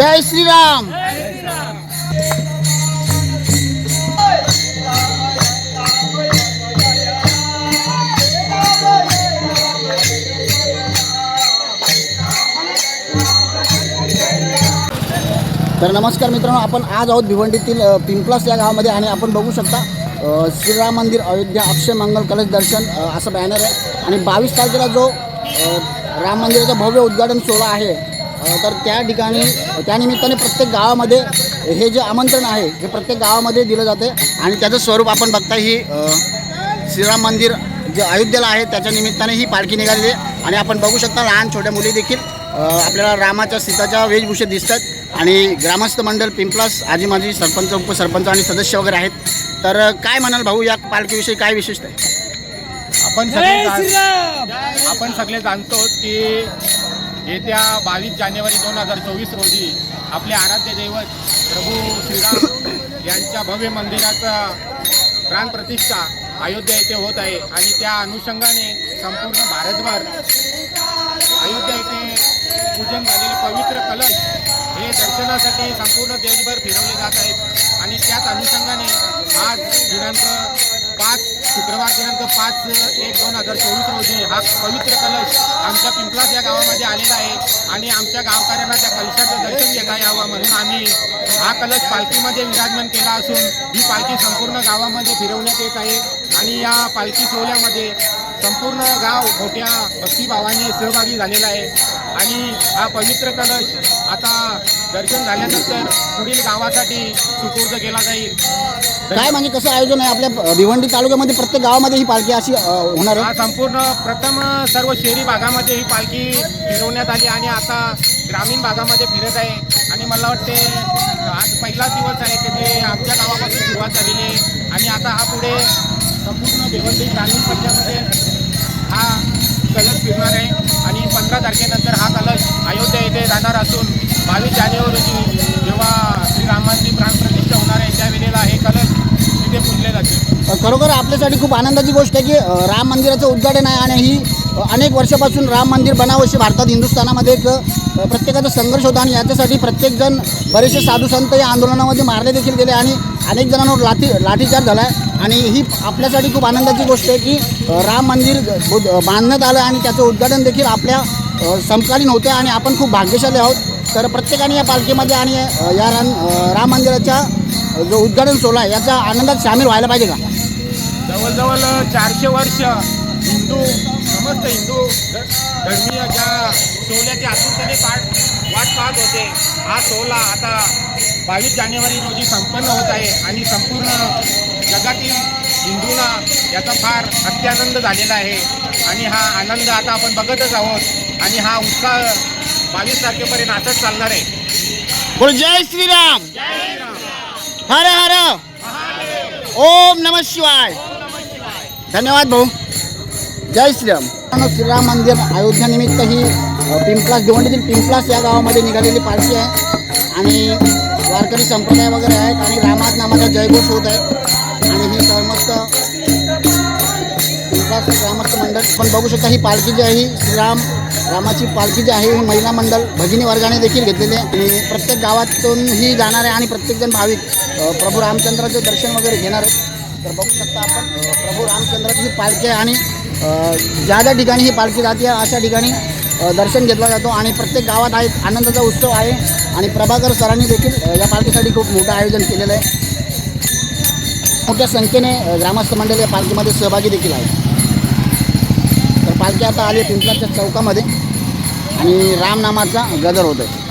जय श्रीराम. तर नमस्कार मित्रांनो आपण आज आहोत भिवंडीतील पिंपलास या गावामध्ये आणि आपण बघू शकता श्रीराम मंदिर अयोध्या अक्षय मंगल कलश दर्शन असं बॅनर आहे. आणि बावीस तारखेला जो राम मंदिराचा भव्य उद्घाटन सोहळा आहे तर त्या ठिकाणी त्यानिमित्ताने प्रत्येक गावामध्ये हे जे आमंत्रण आहे हे प्रत्येक गावामध्ये दिलं जाते. आणि त्याचं स्वरूप आपण बघता ही श्रीराम मंदिर जे अयोध्येला आहे त्याच्या निमित्ताने ही पालखी निघालेली आहे. आणि आपण बघू शकता लहान छोट्या मुली देखील आपल्याला रामाच्या सीताच्या वेशभूषेत दिसतात. आणि ग्रामस्थ मंडळ पिंपलास आजी माजी सरपंच उपसरपंच आणि सदस्य वगैरे आहेत. तर काय म्हणाल भाऊ या पालखीविषयी काय विशेषता आहे? आपण सगळे आपण सगळे जाणतो की येत्या बावीस जानेवारी दोन हजार चोवीस रोजी आपले आराध्य दैवत प्रभू श्रीराम यांच्या भव्य मंदिराचा प्राणप्रतिष्ठा अयोध्या येथे होत आहे आणि त्या अनुषंगाने संपूर्ण भारतभर अयोध्या येथे पूजन झालेले पवित्र कलश हे दर्शनासाठी संपूर्ण देशभर फिरवले जात आहेत. आणि त्याच अनुषंगाने आज दिनांक पाच शुक्रवार दिनांक पाच एक दोन हजार चोवीस रोजी हा पवित्र कलश आमच्या पिंपलास या गावामध्ये आलेला आहे आणि आमच्या गावकऱ्यांना त्या कलशाचं दर्शन घेता यावं म्हणून आम्ही हा कलश पालखीमध्ये विराजमान केला असून ही पालखी संपूर्ण गावामध्ये फिरवण्यात येत आहे आणि या पालखी सोहळ्यामध्ये संपूर्ण गाव मोठ्या भक्तिभावाने सहभागी झालेला आहे. आणि हा पवित्र कलश आता दर्शन झाल्यानंतर पुढील गावासाठी सुपूर्द केला जाईल. काय म्हणजे कसं आयोजन आहे? आपल्या भिवंडी तालुक्यामध्ये प्रत्येक गावामध्ये ही पालखी अशी अ, होणार हा आहे संपूर्ण प्रथम सर्व शहरी भागामध्ये ही पालखी फिरवण्यात आली आणि आता ग्रामीण भागामध्ये फिरत आहे. आणि मला वाटते आज पहिलाच दिवस आहे की ते आमच्या गावापासून सुरुवात झालेली आहे. आणि आता हा पुढे संपूर्ण भिवंडी ग्रामीण पंचायतमध्ये हा कलश फिरणार आहे. आणि पंधरा तारखेनंतर हा कलश अयोध्या येथे जाणार असून बावीस जानेवारी जेव्हा श्रीरामांची प्राणप्रतिष्ठा होणार आहे त्यावेळेला हे कलश तिथे पुजले जाते. खरोखर आपल्यासाठी खूप आनंदाची गोष्ट आहे की राम मंदिराचं उद्घाटन आहे आणि ही अनेक वर्षापासून राम मंदिर बनावशी भारतात हिंदुस्थानामध्ये एक प्रत्येकाचा संघर्ष होता आणि याच्यासाठी प्रत्येकजण बरेचसे साधू संत या आंदोलनामध्ये मारले देखील गेले आणि अनेक जणांवर लाठी लाठीचार झाला आहे. आणि ही आपल्यासाठी खूप आनंदाची गोष्ट आहे की राम मंदिर बांधण्यात आलं आणि त्याचं उद्घाटन देखील आपल्या समकालीन होतं आणि आपण खूप भाग्यशाली आहोत. तर प्रत्येकाने या पालखीमध्ये आणि या राम राम मंदिराच्या जो उद्घाटन सोहळा आहे आनंदात सामील व्हायला पाहिजे का? जवळजवळ चारशे वर्ष हिंदू समस्त हिंदू ध- धर्मीय ज्या सोहळ्याची आतुरतेने पाठ वाट पाहत होते हा सोहळा आता बावीस जानेवारी रोजी संपन्न होत आहे आणि संपूर्ण जगातील हिंदूंना याचा फार अत्यानंद झालेला आहे. आणि हा आनंद आता आपण बघतच आहोत आणि हा उत्साह बावीस तारखेपर्यंत असंच चालणार आहे. बोल जय श्रीराम. हर हर. ओम नम शिवाय. धन्यवाद भाऊ. जय श्रीराम. श्रीराम मंदिर अयोध्यानिमित्त ही पिंपलास भिवंडीतील पिंपलास या गावामध्ये निघालेली पालखी आहे. आणि वारकरी संप्रदाय वगैरे आहेत आणि रामात नामाचा जयघोष होत आहे. आणि ही समस्त पिंपलास ग्रामस्थ मंडळ. पण बघू शकता ही पालखी जी आहे ही श्रीराम रामाची पालखी जी आहे ही महिला मंडळ भगिनी वर्गाने देखील घेतलेली आहे. आणि प्रत्येक गावातून ही जाणार आहे आणि प्रत्येकजण भाविक प्रभू रामचंद्राचे दर्शन वगैरे घेणार आहे तर बघू शकता आपण प्रभू रामचंद्राची पालखी आहे आणि ज्या ज्या ठिकाणी ही पालखी जाते अशा ठिकाणी दर्शन घेतला जातो. आणि प्रत्येक गावात आहे आनंदाचा उत्सव आहे. आणि प्रभाकर सरांनी देखील या पालखीसाठी खूप मोठं आयोजन केलेलं आहे. मोठ्या संख्येने ग्रामस्थ मंडळ या पालखीमध्ये सहभागी देखील आहे पालखी आता आली पिंपळाच्या चौकामध्ये. आणि रामनामाचा गजर होत आहे